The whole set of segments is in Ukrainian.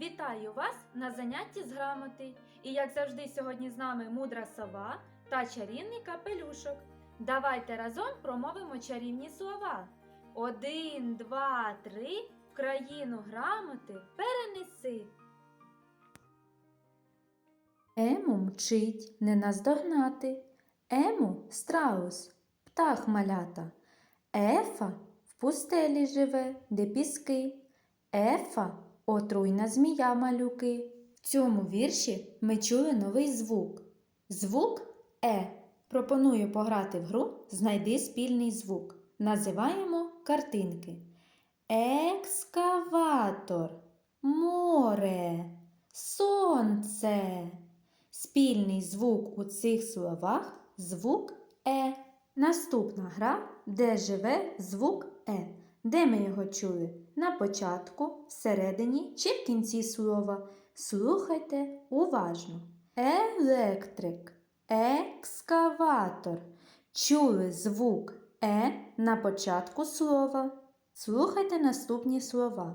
Вітаю вас на занятті з грамоти. І як завжди, сьогодні з нами мудра сова та чарівний капелюшок. Давайте разом промовимо чарівні слова. Один, два, три. В країну грамоти перенеси. Ему мчить не наздогнати. Ему страус, птах малята. Ефа в пустелі живе, де піски. Ефа отруйна змія малюки. В цьому вірші ми чули новий звук. Звук Е. Пропоную пограти в гру Знайди спільний звук. Називаємо картинки. Екскаватор, море, сонце. Спільний звук у цих словах звук Е. Наступна гра, де живе звук Е. Де ми його чули? На початку, всередині чи в кінці слова. Слухайте уважно. Електрик, екскаватор. Чули звук Е на початку слова. Слухайте наступні слова.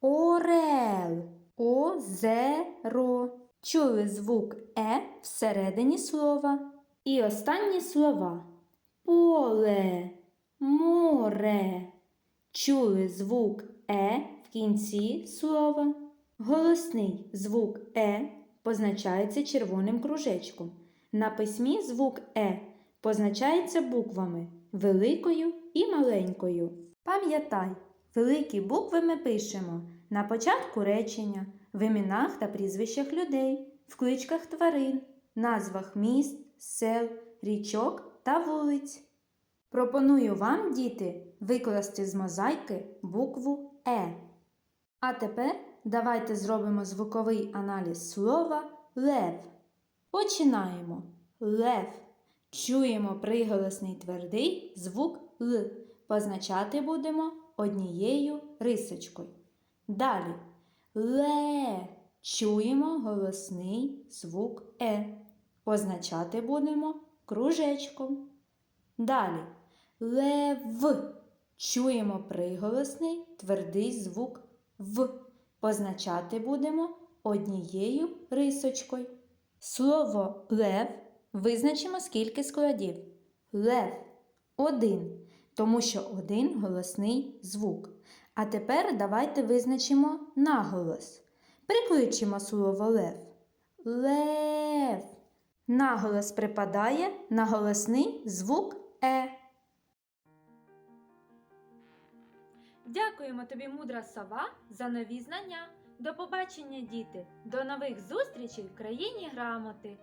Орел, озеро. Чули звук Е всередині слова. І останні слова. Поле, море. Чули звук Е в кінці слова. Голосний звук Е позначається червоним кружечком. На письмі звук Е позначається буквами великою і маленькою. Пам'ятай, великі букви ми пишемо на початку речення, в іменах та прізвищах людей, в кличках тварин, назвах міст, сел, річок та вулиць. Пропоную вам, діти, викласти з мозаїки букву Е. А тепер давайте зробимо звуковий аналіз слова лев. Починаємо. Лев. Чуємо приголосний твердий звук Л. Позначати будемо однією рисочкою. Далі. Ле. Чуємо голосний звук Е. Позначати будемо кружечком. Далі. Лев. Чуємо приголосний твердий звук В. Позначати будемо однією рисочкою. Слово лев визначимо скільки складів. Лев один, тому що один голосний звук. А тепер давайте визначимо наголос. Прикличемо слово лев. Лев. Наголос припадає на голосний звук Е. Дякуємо тобі, мудра сова, за нові знання. До побачення, діти! До нових зустрічей в країні грамоти!